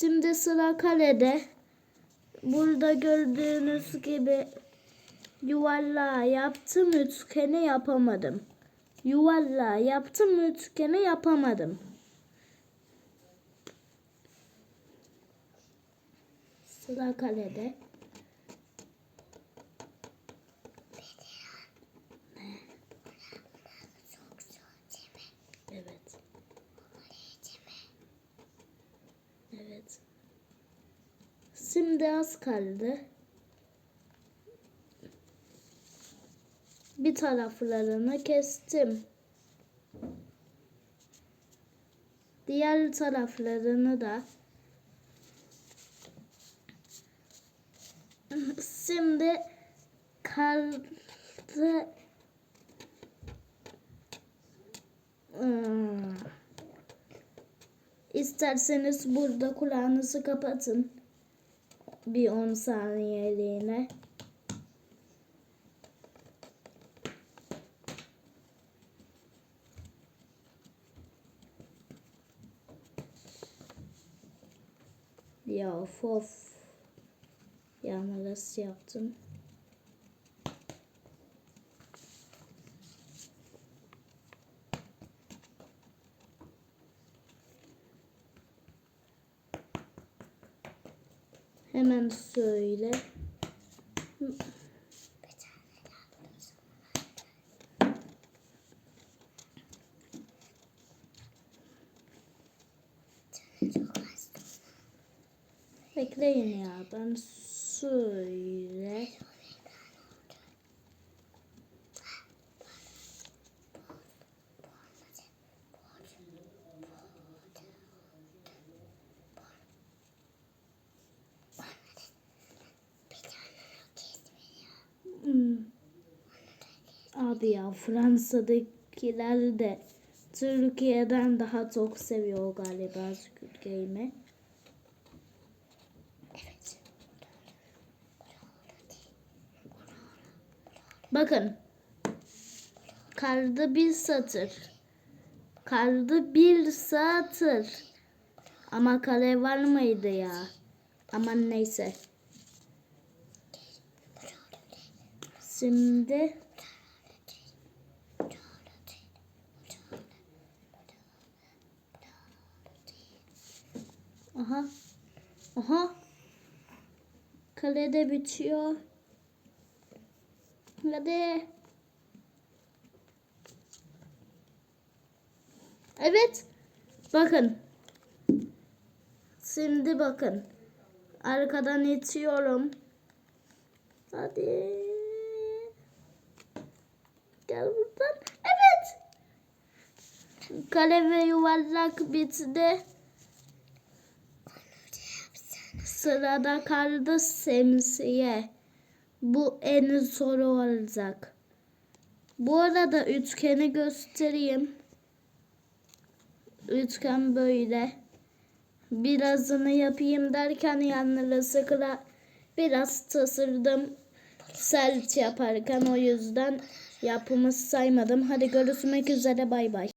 Şimdi sıra kalede. Burada gördüğünüz gibi yuvarlağı yaptım üçgeni yapamadım. Yuvarlağı yaptım üçgeni yapamadım. Sıra kalede. Evet. Evet. Şimdi az kaldı. Bir taraflarını kestim. Diğer taraflarını da Şimdi kaldı Hmm. İsterseniz burada kulağınızı kapatın. Bir 10 saniyeliğine. Ya of of. Yanlış yaptım. Hemen söyle. Bekleyin ya ben söyle. Hmm. Abi ya Fransa'dakiler de Türkiye'den daha çok seviyor galiba Squid Game'i. Bakın. Kaldı bir satır. Kaldı bir satır. Ama kare var mıydı ya? Aman neyse. Şimdi Aha. Aha. Kalede bitiyor. Hadi. Evet. Bakın. Şimdi bakın. Arkadan itiyorum. Hadi. Gel buradan. Evet. Kale ve yuvarlak bitti. Sırada kaldı semsiye. Bu en zor olacak. Bu arada üçgeni göstereyim. Üçgen böyle. Birazını yapayım derken yanlışlıkla biraz tasırdım. Sert yaparken o yüzden yapımı saymadım. Hadi görüşmek üzere bay bay.